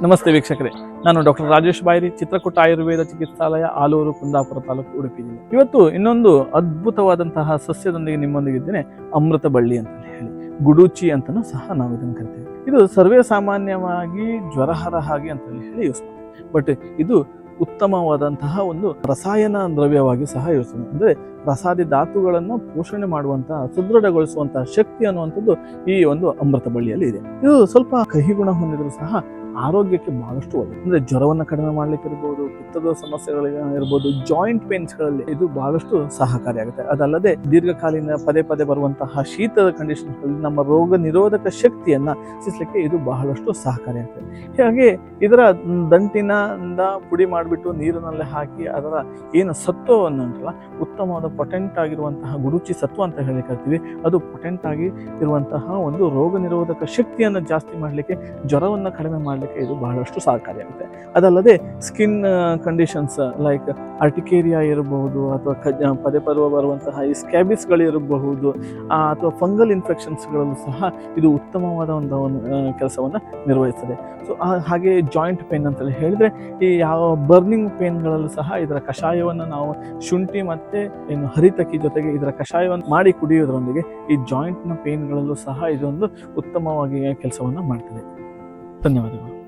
ನಮಸ್ತೆ ವೀಕ್ಷಕರೇ. ನಾನು ಡಾಕ್ಟರ್ ರಾಜೇಶ್ ಬಾಯ್ರಿ, ಚಿತ್ರಕೂಟ ಆಯುರ್ವೇದ ಚಿಕಿತ್ಸಾಲಯ, ಆಲೂರು, ಕುಂದಾಪುರ ತಾಲೂಕು, ಉಡುಪಿ ಇವತ್ತು ಇನ್ನೊಂದು ಅದ್ಭುತವಾದಂತಹ ಸಸ್ಯದೊಂದಿಗೆ ನಿಮ್ಮೊಂದಿಗೆ ಇದ್ದೇನೆ ಅಮೃತ ಬಳ್ಳಿ ಅಂತ ಹೇಳಿ. ಗುಡೂಚಿ ಅಂತಲೂ ಸಹ ನಾವು ಇದನ್ನು ಕರಿತೇವೆ. ಇದು ಸರ್ವೇ ಸಾಮಾನ್ಯವಾಗಿ ಜ್ವರಹರ ಹಾಗೆ ಅಂತ ಹೇಳಿ ಯೂಸ್ ಬಟ್ ಇದು ಉತ್ತಮವಾದಂತಹ ಒಂದು ರಸಾಯನ ದ್ರವ್ಯವಾಗಿ ಸಹ ಯೂಸ್ ಅಂದರೆ ರಸಾದಿ ಧಾತುಗಳನ್ನು ಪೋಷಣೆ ಮಾಡುವಂತಹ ಸುದೃಢಗೊಳಿಸುವಂತಹ ಶಕ್ತಿ ಅನ್ನುವಂಥದ್ದು ಈ ಒಂದು ಅಮೃತ ಬಳ್ಳಿಯಲ್ಲಿ ಇದೆ. ಇದು ಸ್ವಲ್ಪ ಕಹಿ ಗುಣ ಹೊಂದಿದ್ರು ಸಹ ಆರೋಗ್ಯಕ್ಕೆ ಬಹಳಷ್ಟು ಒಳ್ಳೆ ಅಂದ್ರೆ ಜ್ವರವನ್ನು ಕಡಿಮೆ ಮಾಡ್ಲಿಕ್ಕೆ ಇರ್ಬೋದು ಪಿತ್ತದ ಸಮಸ್ಯೆಗಳಿಗೆ ಇರ್ಬೋದು ಜಾಯಿಂಟ್ ಪೇನ್ಸ್ಗಳಲ್ಲಿ ಇದು ಬಹಳಷ್ಟು ಸಹಕಾರಿಯಾಗುತ್ತೆ. ಅದಲ್ಲದೆ ದೀರ್ಘಕಾಲೀನ ಪದೇ ಪದೇ ಬರುವಂತಹ ಶೀತದ ಕಂಡೀಷನ್ಗಳಲ್ಲಿ ನಮ್ಮ ರೋಗ ನಿರೋಧಕ ಶಕ್ತಿಯನ್ನ ಹೆಚ್ಚಿಸಲಿಕ್ಕೆ ಇದು ಬಹಳಷ್ಟು ಸಹಕಾರಿಯಾಗುತ್ತೆ. ಹೀಗಾಗಿ ಇದರ ದಂಟಿನಿಂದ ಪುಡಿ ಮಾಡಿಬಿಟ್ಟು ನೀರಿನಲ್ಲಿ ಹಾಕಿ ಅದರ ಏನು ಸತ್ವವನ್ನು ಉಂಟಲ್ಲ ಉತ್ತಮವಾದ ಪೊಟೆಂಟ್ ಆಗಿರುವಂತಹ ಗುರುಚಿ ಸತ್ವ ಅಂತ ಹೇಳಿ ಕರಿತೀವಿ. ಅದು ಪೊಟೆಂಟ್ ಆಗಿ ಇರುವಂತಹ ಒಂದು ರೋಗ ನಿರೋಧಕ ಶಕ್ತಿಯನ್ನು ಜಾಸ್ತಿ ಮಾಡಲಿಕ್ಕೆ, ಜ್ವರವನ್ನು ಕಡಿಮೆ ಮಾಡಲಿಕ್ಕೆ ಇದು ಬಹಳಷ್ಟು ಸಹಕಾರಿಯಾಗುತ್ತೆ. ಅದಲ್ಲದೆ ಸ್ಕಿನ್ ಕಂಡೀಷನ್ಸ್ ಲೈಕ್ ಅರ್ಟಿಕೇರಿಯಾ ಇರಬಹುದು ಅಥವಾ ಖಜ ಪದೇ ಪದೇ ಬರುವಂತಹ ಈ ಸ್ಕ್ಯಾಬಿಸ್ಗಳಿರಬಹುದು ಅಥವಾ ಫಂಗಲ್ ಇನ್ಫೆಕ್ಷನ್ಸ್ಗಳಲ್ಲೂ ಸಹ ಇದು ಉತ್ತಮವಾದ ಒಂದು ಕೆಲಸವನ್ನು ನಿರ್ವಹಿಸ್ತದೆ. ಸೊ ಹಾಗೆ ಜಾಯಿಂಟ್ ಪೇನ್ ಅಂತೇಳಿ ಹೇಳಿದ್ರೆ ಈ ಯಾವ ಬರ್ನಿಂಗ್ ಪೇನ್ಗಳಲ್ಲೂ ಸಹ ಇದರ ಕಷಾಯವನ್ನು ನಾವು ಶುಂಠಿ ಮತ್ತು ಏನು ಹರಿತಕ್ಕಿ ಜೊತೆಗೆ ಇದರ ಕಷಾಯವನ್ನು ಮಾಡಿ ಕುಡಿಯೋದ್ರೊಂದಿಗೆ ಈ ಜಾಯಿಂಟ್ನ ಪೇನ್ಗಳಲ್ಲೂ ಸಹ ಇದೊಂದು ಉತ್ತಮವಾಗಿ ಕೆಲಸವನ್ನು ಮಾಡ್ತದೆ. ಧನ್ಯವಾದಗಳು.